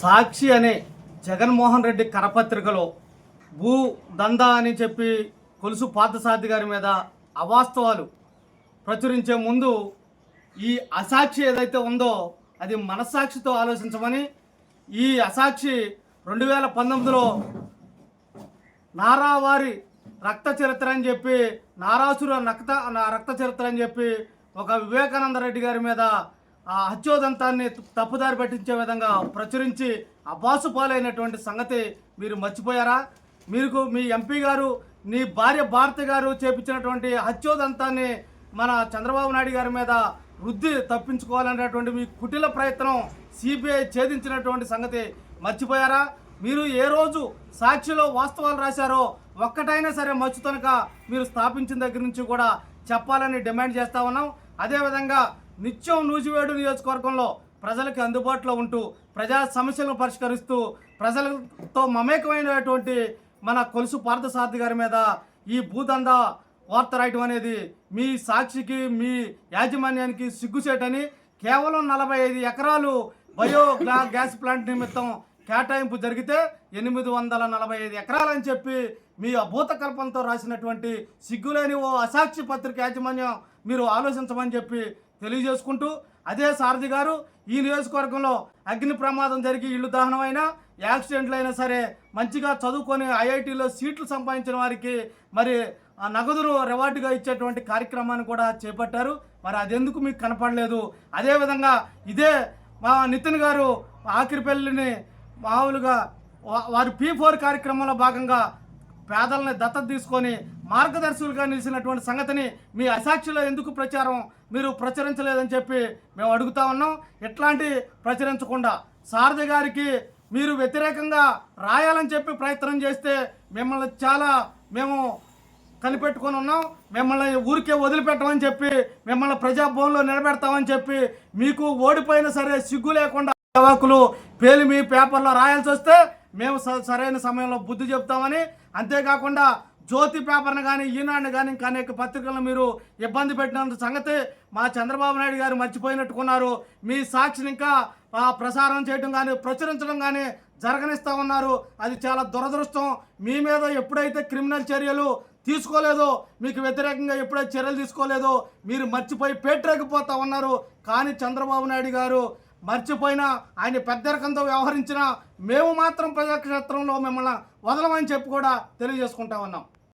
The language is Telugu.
సాక్షి అనే జగన్మోహన్ రెడ్డి కరపత్రికలో భూ దందా అని చెప్పి కొలుసు పార్థసారథి గారి మీద అవాస్తవాలు ప్రచురించే ముందు ఈ అసాక్షి ఏదైతే ఉందో అది మనస్సాక్షితో ఆలోచించమని ఈ అసాక్షి రెండు వేల పంతొమ్మిదిలో నారావారి రక్త చరిత్ర అని చెప్పి నారాసుర రక్త నా రక్త చరిత్ర అని చెప్పి ఒక వివేకానంద రెడ్డి గారి మీద ఆ హత్యోదంతాన్ని తప్పుదారి పట్టించే విధంగా ప్రచురించి అబాసు పాలైనటువంటి సంగతి మీరు మర్చిపోయారా? మీకు మీ ఎంపీ గారు నీ భార్య భారతి గారు చేపించినటువంటి హత్యోదంతాన్ని మన చంద్రబాబు నాయుడు గారి మీద వృద్ధి తప్పించుకోవాలనేటువంటి మీ కుటిల ప్రయత్నం సిబిఐ ఛేదించినటువంటి సంగతి మర్చిపోయారా? మీరు ఏ రోజు సాక్షిలో వాస్తవాలు రాశారో ఒక్కటైనా సరే మచ్చుతనక మీరు స్థాపించిన దగ్గర నుంచి కూడా చెప్పాలని డిమాండ్ చేస్తా ఉన్నాం. అదేవిధంగా నిత్యం నూజివేడు నియోజకవర్గంలో ప్రజలకు అందుబాటులో ఉంటూ ప్రజా సమస్యలను పరిష్కరిస్తూ ప్రజలతో మమేకమైనటువంటి మన కొలుసు పార్థసారథి గారి మీద ఈ భూదందా వార్త రాయటం అనేది మీ సాక్షికి మీ యాజమాన్యానికి సిగ్గుసేటని కేవలం నలభై ఐదు ఎకరాలు బయో గ్యాస్ ప్లాంట్ నిమిత్తం కేటాయింపు జరిగితే ఎనిమిది వందల నలభై ఐదు ఎకరాలని చెప్పి మీ అభూత కల్పనతో రాసినటువంటి సిగ్గులేని ఓ అసాక్షి పత్రిక యాజమాన్యం మీరు ఆలోచించమని చెప్పి తెలియజేసుకుంటూ అదే సారథి గారు ఈ నియోజకవర్గంలో అగ్ని ప్రమాదం జరిగి ఇల్లు దహనం అయినా యాక్సిడెంట్లు అయినా సరే మంచిగా చదువుకొని ఐఐటీలో సీట్లు సంపాదించిన వారికి మరి ఆ నగదును రివార్డుగా ఇచ్చేటువంటి కార్యక్రమాన్ని కూడా చేపట్టారు. మరి అదెందుకు మీకు కనపడలేదు? అదేవిధంగా ఇదే మా నితిన్ గారు ఆఖరిపల్లిని మామూలుగా వారు పీ ఫోర్ కార్యక్రమంలో భాగంగా పేదలని దత్తత తీసుకొని మార్గదర్శులుగా నిలిచినటువంటి సంగతిని మీ అసాక్షిలో ఎందుకు ప్రచారం మీరు ప్రచురించలేదని చెప్పి మేము అడుగుతా ఉన్నాం. ఇట్లాంటి ప్రచురించకుండా సారథి గారికి మీరు వ్యతిరేకంగా రాయాలని చెప్పి ప్రయత్నం చేస్తే మిమ్మల్ని చాలా మేము కనిపెట్టుకొని ఉన్నాం. మిమ్మల్ని ఊరికే వదిలిపెట్టమని చెప్పి మిమ్మల్ని ప్రజాభవన్లో నిలబెడతామని చెప్పి మీకు ఓడిపోయినా సరే సిగ్గు లేకుండా యువకులు పేలు మీ పేపర్లో రాయాల్సి వస్తే మేము స- సరైన సమయంలో బుద్ధి చెప్తామని అంతేకాకుండా జ్యోతి పేపర్ని కానీ ఈనాడుని కానీ ఇంకా అనేక పత్రికలను మీరు ఇబ్బంది పెట్టినంత సంగతి మా చంద్రబాబు నాయుడు గారు మర్చిపోయినట్టుకున్నారు. మీ సాక్షిని ఇంకా ప్రసారం చేయడం కానీ ప్రచురించడం కానీ జరగనిస్తూ ఉన్నారు. అది చాలా దురదృష్టం. మీ మీద ఎప్పుడైతే క్రిమినల్ చర్యలు తీసుకోలేదో మీకు వ్యతిరేకంగా ఎప్పుడైతే చర్యలు తీసుకోలేదో మీరు మర్చిపోయి పేటరేగిపోతా ఉన్నారు. కానీ చంద్రబాబు నాయుడు గారు మర్చిపోయినా ఆయన పెద్దరికంతో వ్యవహరించిన మేము మాత్రం ప్రజాక్షేత్రంలో మిమ్మల్ని వదలమని చెప్పి కూడా తెలియజేసుకుంటా ఉన్నాం.